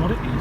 what at you.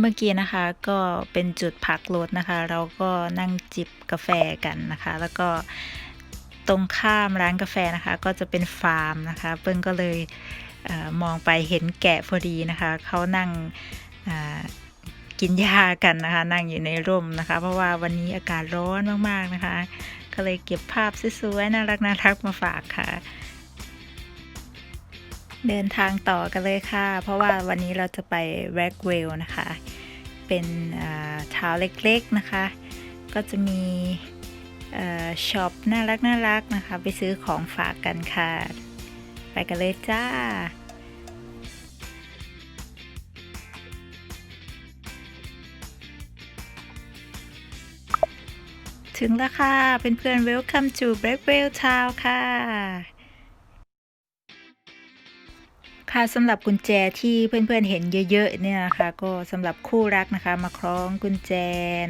เมื่อกี้นะคะก็เป็นจุดพักรถนะคะ เราก็นั่งจิบกาแฟกันนะคะ แล้วก็ตรงข้ามร้านกาแฟนะคะ ก็จะเป็นฟาร์มนะคะ เปิ้งก็เลยเออมองไปเห็นแกะพอดีนะคะเขานั่งกินหญ้ากันนะคะ นั่งอยู่ในร่มนะคะ เพราะว่าวันนี้อากาศร้อนมากๆนะคะ ก็เลยเก็บภาพสวยๆน่ารักน่ารักมาฝากค่ะ เดินทางต่อกันเลยค่ะ เพราะว่าวันนี้เราจะไปแร็กเวลนะคะ เป็นอ่าเท้าเล็กๆนะคะ ก็จะมีช็อปน่ารักน่ารักนะคะ ไปซื้อของฝากกันค่ะ ไปกันเลยจ้าถึงแล้วค่ะเป็นเพื่อนๆ welcome to Blackwell Town ค่ะ ค่ะสำหรับกุญแจที่เพื่อนๆเห็นเยอะๆเนี่ยนะคะก็สำหรับคู่รักนะคะมาคล้องกุญแจ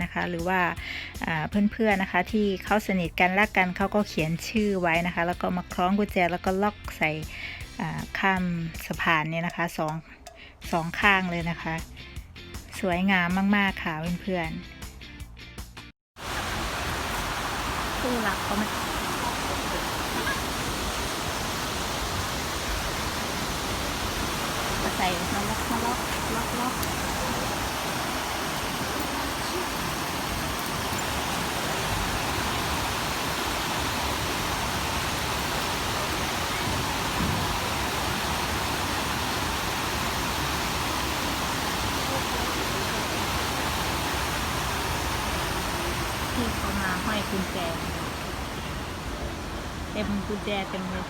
นะคะ หรือว่าเพื่อนๆนะคะที่เขาสนิทกันรักกันเขาก็เขียนชื่อไว้นะคะ แล้วก็มาคล้องกุญแจแล้วก็ล็อกใส่ข้ามสะพานเนี่ยนะคะสองสองข้างเลยนะคะ สวยงามมากๆค่ะเพื่อนๆคู่รักเขามา มาใส่มาล็อกมาล็อกล็อกล็อกที่เขามาห้อยกุญแจ เต็มกุญแจเต็มเลย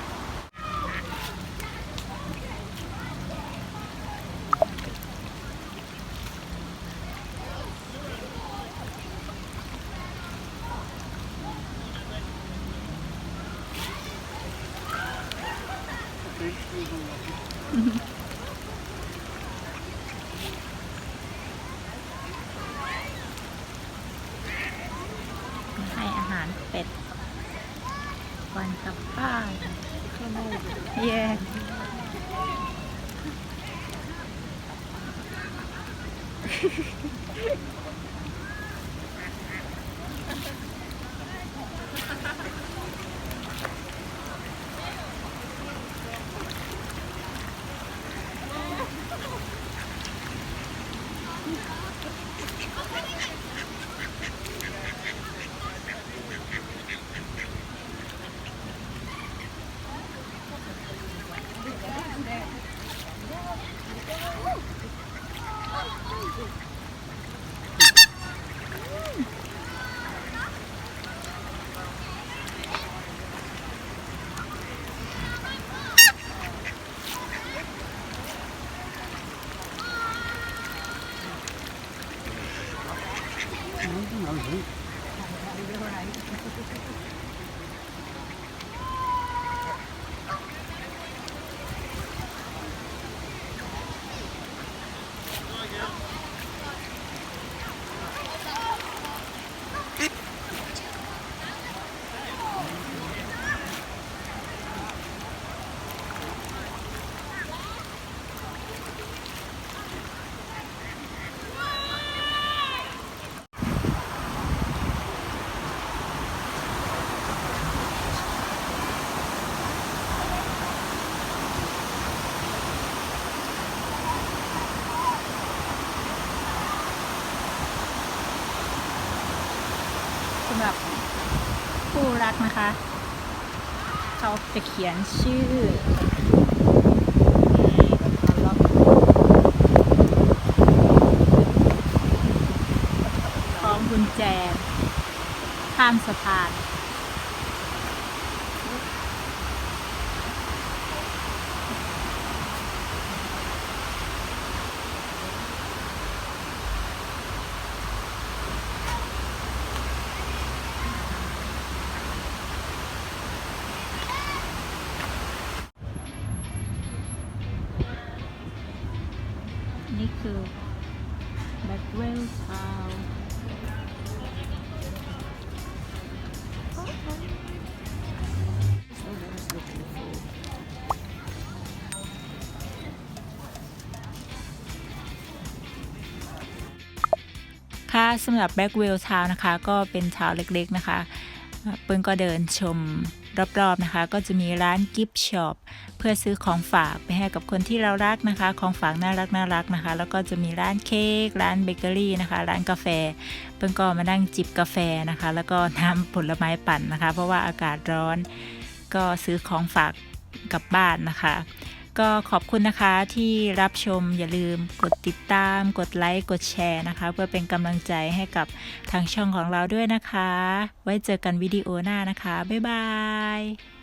ให้อาหารเป็ด ก่อนำหรับคู่รักนะคะ เขาจะเขียนชื่อคล้องกุญแจ ข้ามสะพาน นี่คือ Blackwell Town ค่ะสำหรับ Blackwell Town นะคะ ก็เป็นทาวเล็กๆนะคะ เปิ้ลก็เดินชมรอบๆนะคะ ก็จะมีร้านกิฟต์ช็อปเพื่อซื้อของฝากไปให้กับคนที่เรารักนะคะ ของฝากน่ารักน่ารักนะคะ แล้วก็จะมีร้านเค้กร้านเบเกอรี่นะคะ ร้านกาแฟ เปิ้ลก็มานั่งจิบกาแฟนะคะ แล้วก็น้ำผลไม้ปั่นนะคะ เพราะว่าอากาศร้อน ก็ซื้อของฝากกลับบ้านนะคะ ก็ขอบคุณนะคะที่รับชมอย่าลืมกดติดตาม กดไลค์ กดแชร์นะคะ เพื่อเป็นกำลังใจให้กับทางช่องของเราด้วยนะคะ ไว้เจอกันวิดีโอหน้านะคะ บ๊ายบาย